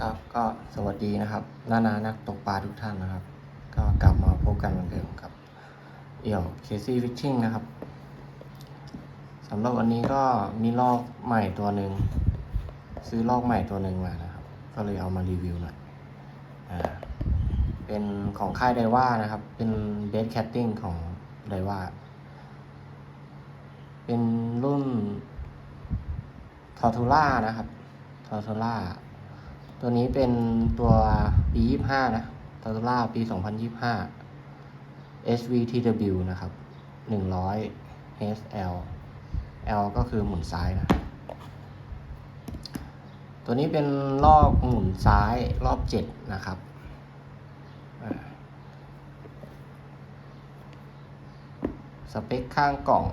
ครับก็สวัสดีนะครับนานานักตกปลาทุกท่านนะครับ ก็กลับมาพบกันเหมือนเดิมกับเอี่ยวเคซี่ฟิชชิ่งนะครับสำหรับวันนี้ก็มีลอกใหม่ตัวหนึ่งซื้อลอกใหม่ตัวหนึ่งมานะครับ ก็เลยเอามารีวิวหน่อยอ่าเป็นของค่ายไดว่านะครับ เป็นเบสแคตติ้งของไดว่าเป็นรุ่นทอร์ทูล่านะครับทอร์ทูล่า ตัวนี้เป็นตัวปี 25 นะต o ตล่าปี 2025 SVTW นะครับ 100 SL L ก็คือหมุนซ้ายนะ ตัวนี้เป็นรอบหมุนซ้ายรอบ 7 นะครับสเปคข้างกล่อง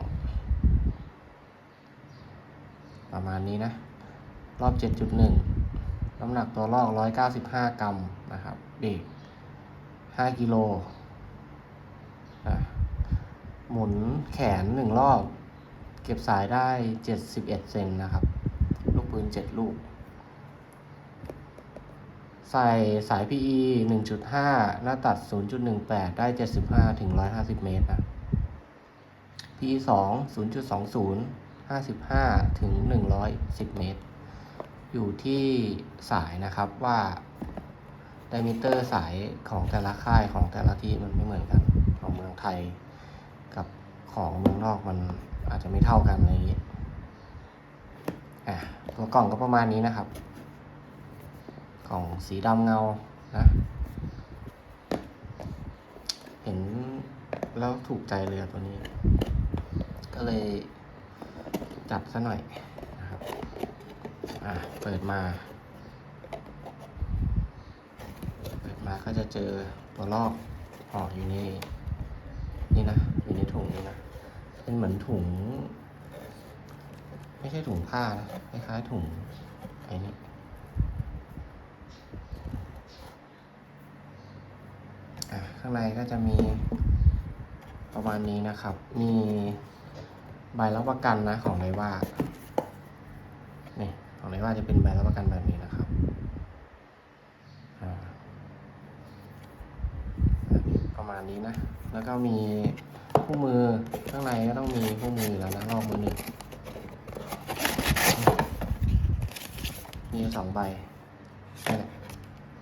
ประมาณนี้นะ รอบ 7.1 น้ำหนักตัวลอก 195 กรัมนะครับเบรก5กิโลหมุนแขนหนึ่งรอบ เก็บสายได้ 71 เซนนะครับ ลูกปืน 7 ลูก ใส่สาย PE 1.5 หน้าตัด 0.18 ได้ 75ถึง150 เมตรนะ PE 2 0.20 55ถึง110 เมตร อยู่ที่สายนะครับว่าไดมิเตอร์สายของแต่ละค่ายของแต่ละที่มันไม่เหมือนกัน ของเมืองไทย กับของเมืองนอกมันอาจจะไม่เท่ากันในนี้อะตัวกล่องก็ประมาณนี้นะครับ กล่องสีดำเงานะเห็นแล้วถูกใจเลยอตัวนี้ ก็เลยจัดซะหน่อยนะครับ อะเปิดมา เปิดมาก็จะเจอตัวลอกห่ออยู่ในนี่นะ อยู่ในถุงนี่นะ เป็นเหมือนถุง ไม่ใช่ถุงผ้านะ คล้ายๆถุงไอ้นี่ข้างในก็จะมีประมาณนี้นะครับ มีใบรับประกันนะของไดว่า ว่าจะเป็นใบรับประกันแบบนี้นะครับประมาณนี้นะ แล้วก็มีคู่มือข้างในก็ต้องมีคู่มือแล้วนะลอกมือหนึ่งมีสองใบ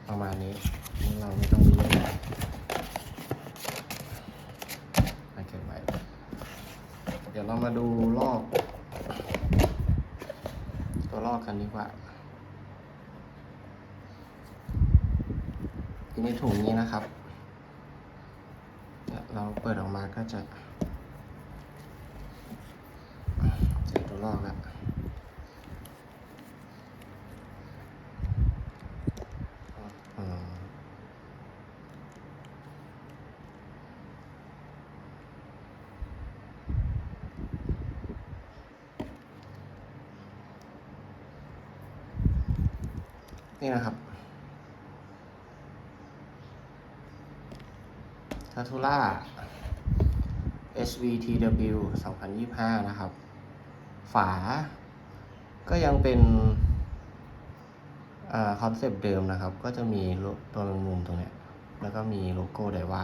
ประมาณนี้นี่เราไม่ต้องมีเยอะเอาเก็บไว้เดี๋ยวเรามาดูลอกตัว ลอกกันดีกว่าอยู่ในถุงนี้นะครับเนี่ยเราเปิดออกมาก็จะเจอตัวลอกแล้วอืมนี่นะครับ t a t u l a SVTW 2025 นะครับ ฝา ก็ยังเป็นคอนเซปต์เดิมนะครับ ก็จะมีตัวมุมตรงเนี้ย แล้วก็มีโลโก้ไดว่า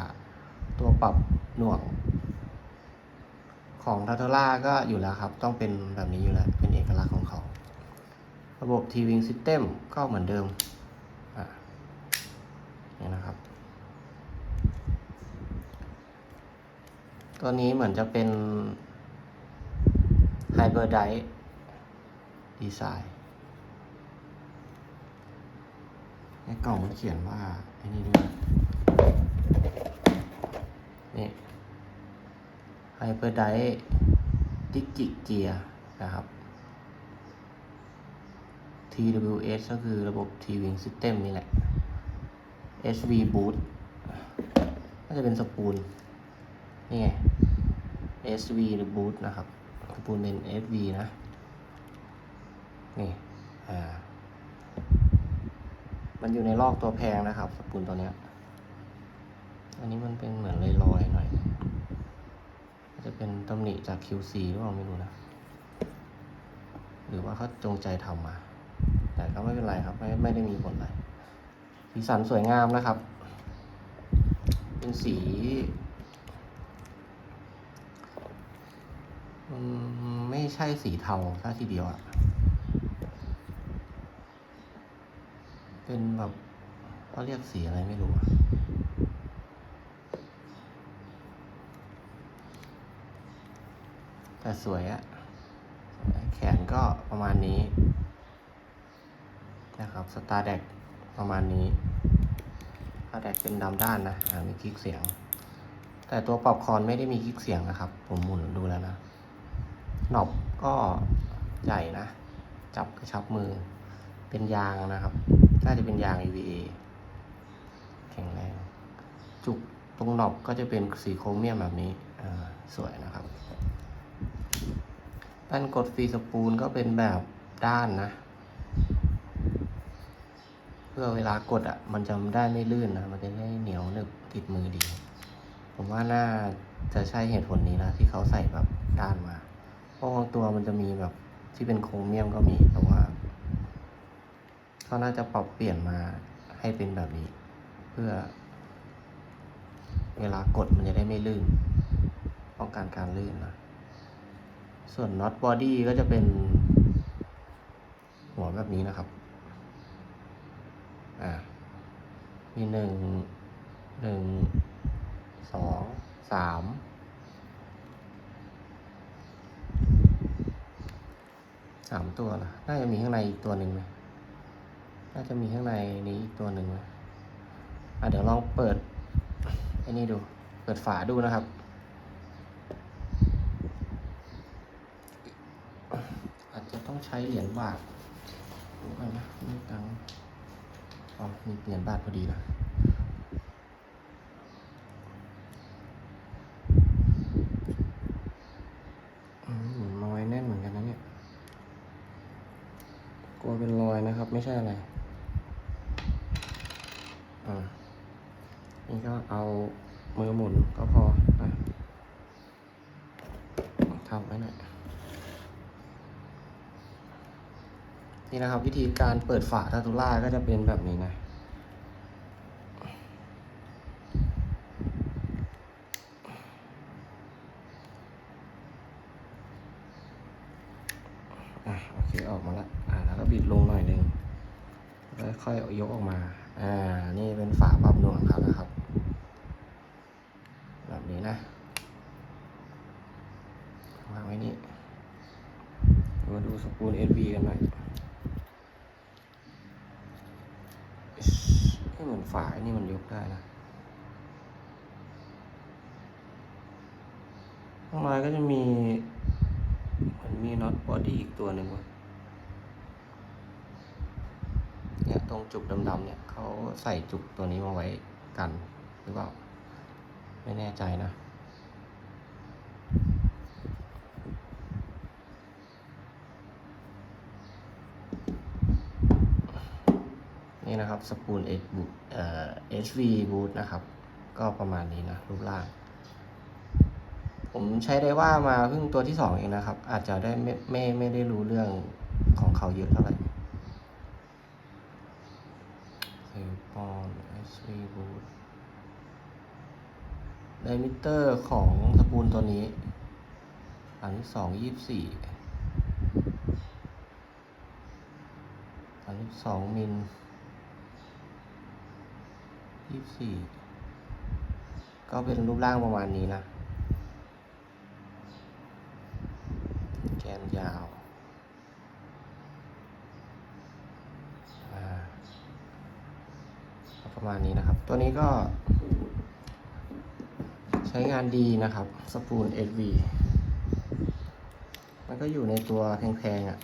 ตัวปรับหน่วง ของ t a t u l a ก็อยู่แล้วครับ ต้องเป็นแบบนี้อยู่แล้ว เป็นเอกลักษณ์ของเขา ระบบ T-Wing System ก็เหมือนเดิม อะนี่นะครับ ตัวนี้เหมือนจะเป็นไฮเบอร์ไดดีไซน์ในกล่องมันเขียนว่าไอ้นี่ด้วยนี่ไฮเบอร์ไดดิจิเกียนะครับ TWS ก็คือระบบ T-Wing System นี่แหละ SV Boot น่าจะเป็นสปูล นี่ไง SV หรือ Boot นะครับสปูลเป็น SV นะ นี่ อ่า มันอยู่ในลอกตัวแพงนะครับสปูลตัวเนี้ย อันนี้มันเป็นเหมือนลอยๆหน่อยอาจจะเป็นตำหนิจาก QC หรือเปล่าไม่รู้นะ หรือว่าเขาจงใจทำมา แต่ก็ไม่เป็นไรครับ ไม่ไม่ได้มีผลอะไร สีสันสวยงามนะครับ เป็นสีอืม ไม่ใช่สีเทาถ้ทีเดียวอะเป็นแบบเขาเรียกสีอะไรไม่รู้อะแต่สวยอะแขนก็ประมาณนี้ นะครับสตาร์แดกประมาณนี้สตาร์แดกเป็นดำด้านนะมีคลิกเสียง แต่ตัวปรับคอนไม่ได้มีคลิกเสียงนะครับ ผมหมุนดูแล้วนะ หนอบก็ใหญ่นะ จับกระชับมือ เป็นยางนะครับ น่าจะเป็นยาง EVA แข็งแรง จุกตรงหนอบก็จะเป็นสีโครเมียมแบบนี้สวยนะครับแป้นกดฟรีสปูลก็เป็นแบบด้านนะ เพื่อเวลากดอะ มันจะได้ไม่ลื่นนะ มันจะได้เหนียวหนึบติดมือดี ผมว่าน่าจะใช่เหตุผลนี้นะ ที่เขาใส่แบบด้านมา เพราะบาตัวมันจะมีแบบที่เป็นโครเมียมก็มีแต่ว่าเขาน่าจะปรับเปลี่ยนมาให้เป็นแบบนี้ เพื่อ เวลากดมันจะได้ไม่ลื่นป้องกันการลื่นนะส่วนน็อตบอดี้ก็จะเป็น หัวแบบนี้นะครับ อ่า มีหนึ่งหนึ่งสองสาม สามตัวนะน่าจะมีข้างในอีกตัวหนึ่งไหมน่าจะมีข้างในนี้อีกตัวหนึ่งไหมอะเดี๋ยวลองเปิดไอ้นี่ดู เปิดฝาดูนะครับ อาจจะต้องใช้เหรียญบาทดูก่อนนะมีตังอ๋อมีเหรียญบาทพอดีนะ อืมหมุนมาไว้แน่นเหมือนกันนะเนี่ย กลัวเป็นรอยนะครับ ไม่ใช่อะไรอ่านี่ก็เอามือหมุนก็พอนะทำไว้หน่อยนี่นะครับวิธีการเปิดฝาทาตูล่าก็จะเป็นแบบนี้นะ อะโอเคออกมาละอ่าแล้วก็บิดลงหน่อยหนึ่งแล้วค่อ ยกออกมา อ่า นี่เป็นฝาปรับหน่วงครับนะครับ แบบนี้นะวางไว้นี่ มาดูสปูล SV กันหน่อยเหมือนฝาอ้นี่มันยกได้นะข้างในก็จะมีมันมีน็อตบอดี้อีกตัวหนึ่งวะ เนี่ยตรงจุกดำๆเนี่ยเขาใส่จุกตัวนี้มาไว้กันหรือเปล่า ไม่แน่ใจนะนี่นะครับสปูลเอบูเอ่อ HV boot นะครับ ก็ประมาณนี้นะรูปร่าง ผมใช้ได้ว่ามาเพิ่งตัวที่สองเองนะครับ อาจจะได้ไม่ไม่ไม่ได้รู้เรื่องของเขาเยอะเท่าไหร่เซลปอน SV boot ไดมิเตอร์ของสปูลตัวนี้อันที่สองยี่สี่อันที่สองมิลยี่สี่ก็เป็นรูปร่างประมาณนี้นะ แกนยาวอ่า ประมาณนี้นะครับ ตัวนี้ก็ ใช้งานดีนะครับสปูล SV มันก็อยู่ในตัวแพงๆอะ่ะ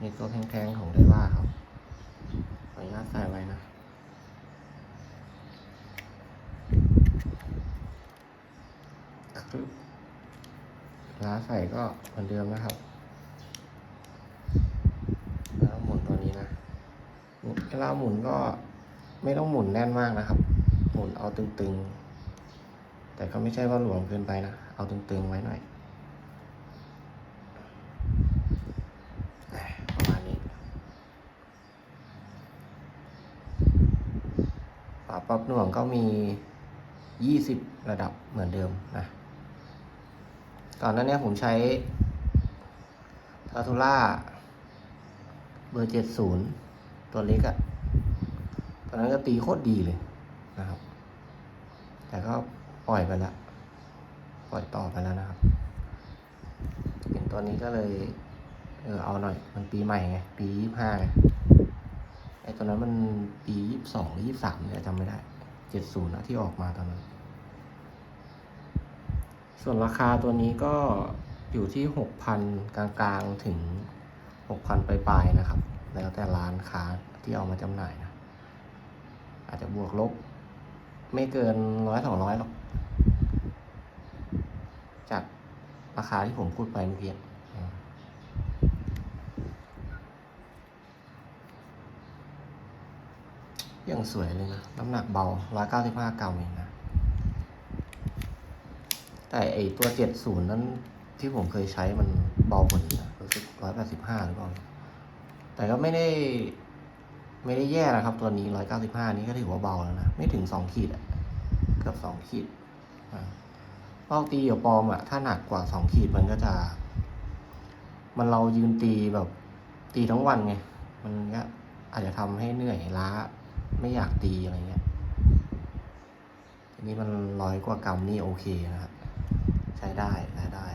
ในตัวแพงๆของไดว่าครับขออนุญาตใส่ไว้นะคือล้าใส่ก็เหมือนเดิมนะครับ เวลาหมุนก็ไม่ต้องหมุนแน่นมากนะครับ หมุนเอาตึงๆ แต่ก็ไม่ใช่ว่าหลวมเกินไปนะ เอาตึงๆไว้หน่อยประมาณนี้ฝาปรับหน่วงก็มี 20 ระดับเหมือนเดิมนะก่อนหน้านี้ผมใช้ทาทูล่าเบอร์เจ็ดศูนย์ ตัวเล็กอะตอนนั้นก็ตีโคตรดีเลยนะครับ แต่ก็ปล่อยไปล้วปล่อยต่อไปแล้วนะครับเห็นตัวนี้ก็เลยเออเอาหน่อย มันปีใหม่ไง ปียี่ห้าไงไอตัวนั้นมันปียี่สองหรือยี่สามเนี่ยจำไม่ได้เจ็ดศูนย์นะที่ออกมาตอนนั้น ส่วนราคาตัวนี้ก็อยู่ที่หกพันกลางๆถึงหกพันปลายๆนะครับ แล้วแต่ร้านค้าที่เอามาจำหน่ายนะ อาจจะบวกลบ ไม่เกินร้อยสองร้อยหรอก จากราคาที่ผมพูดไปเมื่อกี้อืมยังสวยเลยนะ น้ำหนักเบาร้อยเก้าสิบห้ากรัมเองนะ แต่ไอตัวเจ็ดศูนย์นั้นที่ผมเคยใช้มันเบากว่านี้นะรู้สึกร้อยแปดสิบห้าหรือเปล่า แต่ก็ไม่ได้ ไม่ได้แย่นะครับ ตัวนี้ร้อยเก้าสิบห้านี้ก็ถือว่าเบาแล้วนะ ไม่ถึงสองขีดอะเกือบสองขีดอ่าเป้าตีกับปอมอะถ้าหนักกว่าสองขีดมันก็จะ มันเรายืนตีแบบตีทั้งวันไง มันก็อาจจะทำให้เหนื่อยล้า ไม่อยากตีอะไรเงี้ยทีนี้มันร้อยกว่ากรัมนี่โอเคนะครับใช้ได้ใช้ได้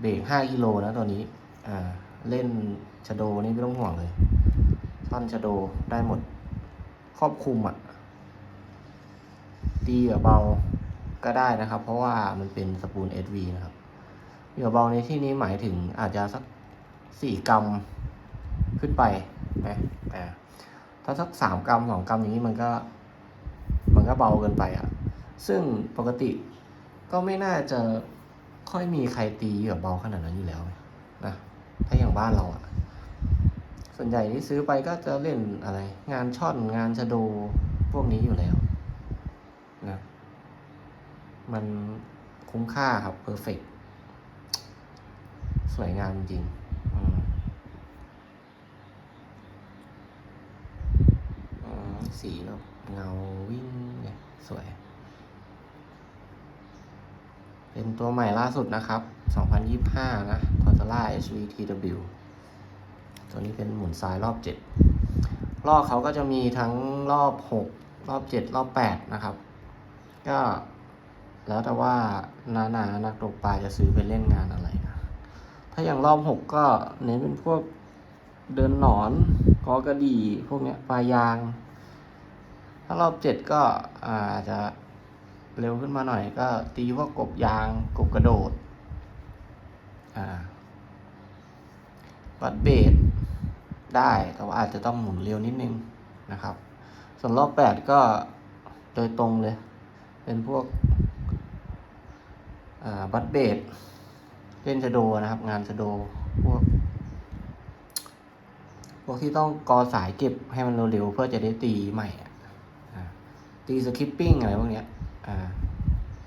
เบรกห้ากิโลนะตัวนี้ อ่า เล่นชโดนี่ไม่ต้องห่วงเลยท่อนชโดได้หมด ครอบคลุมอะ่ะตีกับเบาก็ได้นะครับ เพราะว่ามันเป็นสปูล SV นะครับเหยื่อเบาในที่นี้หมายถึงอาจจะสักสี่กรัมขึ้นไปนะแต่ถ้าสักสามกรัมสองกรัมอย่างนี้มันก็ มันก็เบาเกินไปอะ ซึ่งปกติก็ไม่น่าจะค่อยมีใครตีเหยื่อเบาขนาดนั้นอยู่แล้วนะ ถ้าอย่างบ้านเราอะส่วนใหญ่ที่ซื้อไปก็จะเล่นอะไร งานช่อนงานชะโดพวกนี้อยู่แล้วนะมันคุ้มค่าครับเพอร์เฟกสวยงามจริงสีแบบเงาวิ่งเนี่ยสวย เป็นตัวใหม่ล่าสุดนะครับ 2025 นะ t o t a l a HVTW ตัวนี้เป็นหมุนซ้ายรอบ 7 รอบเขาก็จะมีทั้งรอบ 6 รอบ 7 รอบ 8 นะครับ ก็แล้วแต่ว่านานานักตกปลาจะซื้อไปเล่นงานอะไรนะ ถ้าอย่างรอบ 6 ก็เน้นเป็นพวกเดินหนอนกอกระดี่พวกเนี้ยปลายาง ถ้ารอบ 7 ก็อาจจะเร็วขึ้นมาหน่อยก็ตีพวกกบยางกบกระโดด อ่า วัดเบสได้แต่ว่าอาจจะต้องหมุนเร็วนิดนึงนะครับ ส่วนรอบแปดก็โดยตรงเลย เป็นพวกบัตเบสเล่นชะโดนะครับ งานชะโดพวกพวกที่ต้องกอสายเก็บให้มันเร็วๆเพื่อจะได้ตีใหม่ตีสคิปปิ้งอะไรพวกเนี้ยอ่า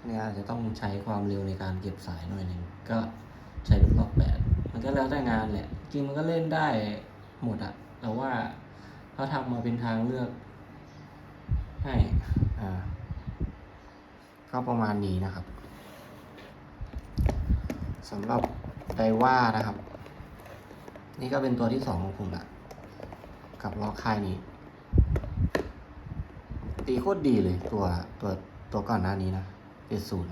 เนี่ยอาจจะต้องใช้ความเร็วในการเก็บสายหน่อยหนึ่งก็ใช้ลูกล็อกแปดมันก็แล้วแต่งานแหละ จริงมันก็เล่นได้หมดอะแต่ว่าเขาทำมาเป็นทางเลือก ให้อ่าก็ประมาณนี้นะครับสำหรับไดว่านะครับ นี่ก็เป็นตัวที่สองของผมละกับล็อกค่ายนี้ ตีโคตรดีเลยตัวตัวตัวก่อนหน้านี้นะเป็นศูนย์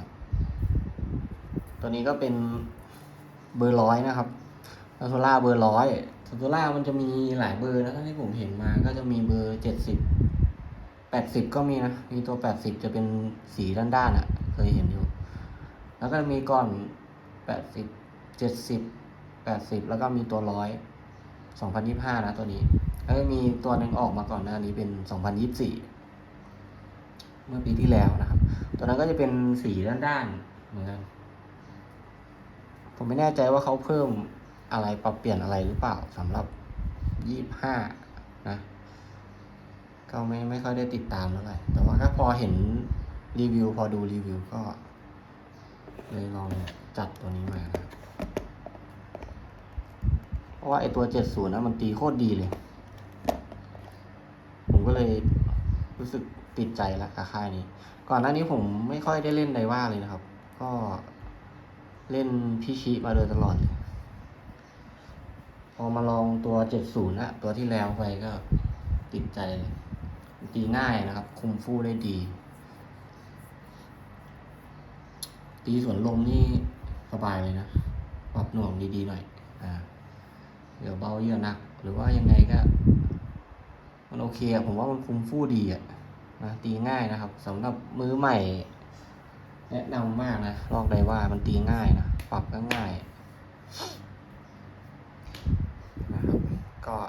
ตัวนี้ก็เป็นเบอร์ร้อยนะครับ ทัโซล่าเบอร์ร้อยทัโซล่ามันจะมีหลายเบอร์นะที่ผมเห็นมาก็จะมีเบอร์เจ็ดสิบแปดสิบก็มีนะ มีตัวแปดสิบจะเป็นสีด้านๆอะ่ะ เคยเห็นอยู่ แล้วก็มีก่อนแปดสิบเจ็ดสิบแปดสิบแล้วก็มีตัวร้อยสองพันยี่ห้านะตัวนี้ แล้วก็มีตัวหนึ่งออกมาก่อนหน้านี้เป็นสองพันยี่สี่เมื่อปีที่แล้วนะครับ ตัวนั้นก็จะเป็นสีด้านๆเหมือนกัน ผมไม่แน่ใจว่าเขาเพิ่ม อะไรปรับเปลี่ยนอะไรหรือเปล่าสำหรับยี่ห้านะ ก็ไม่ไม่ค่อยได้ติดตามเท่าไหร่แต่ว่าก็พอเห็นรีวิว พอดูรีวิวก็เลยลองจัดตัวนี้มานะเพราะว่าไอตัวเจ็ดศูนย์นะมันตีโคตรดีเลย ผมก็เลยรู้สึกติดใจละกับค่ายนี้ ก่อนหน้านี้ผมไม่ค่อยได้เล่นไดว่าเลยนะครับ ก็เล่นพิชิมาโดยตลอดเลย อมาลองตัว 70อะตัวที่แล้วไปก็ติดใจเลยตีง่ายนะครับ คุมฟู่ได้ดี ตีสวนลมนี่สบายเลยนะปรับหน่วงดีๆหน่อย อ่า เดี๋ยวเบาเยอะหนัก หรือว่ายังไงก็ มันโอเคอะผมว่ามันคุมฟู่ดีอะนะตีง่ายนะครับสำหรับมือใหม่ แนะนำมากนะลอกได้ว่ามันตีง่ายนะ ปรับก็ง่าย นะครับ ก็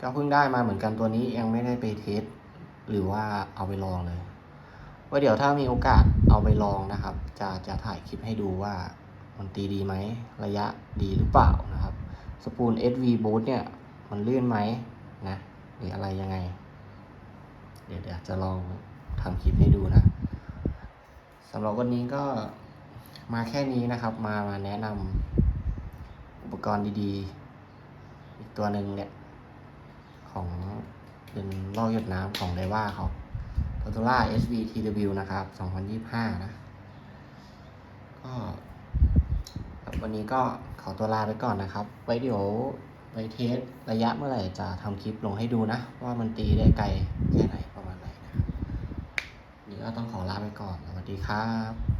ก็เพิ่งได้มาเหมือนกันตัวนี้ยังไม่ได้ไปเทสหรือว่าเอาไปลองเลย ว่าเดี๋ยวถ้ามีโอกาสเอาไปลองนะครับ จะจะถ่ายคลิปให้ดูว่ามันตีดีไหมระยะดีหรือเปล่านะครับสปูล SV Boost เนี่ย มันลื่นไหมนะหรืออะไรยังไง เดี๋ยวเดี๋ยวจะลองทำคลิปให้ดูนะสำหรับวันนี้ก็มาแค่นี้นะครับ มามาแนะนำอุปกรณ์ดีๆ อีกตัวหนึ่งเนี่ย ของเป็นลอกหยดน้ำของไดว่าเขา t o t o l a SVTW นะครับ 2025 นะ ก็วันนี้ก็ขอตัวลาไปก่อนนะครับ ไว้เดี๋ยวไปเทสระยะเมื่อไหร่จะทำคลิปลงให้ดูนะ ว่ามันตีได้ไกลแค่ไหนประมาณไหนนะครับวันนี้ก็ต้องขอลาไปก่อน สวัสดีครับ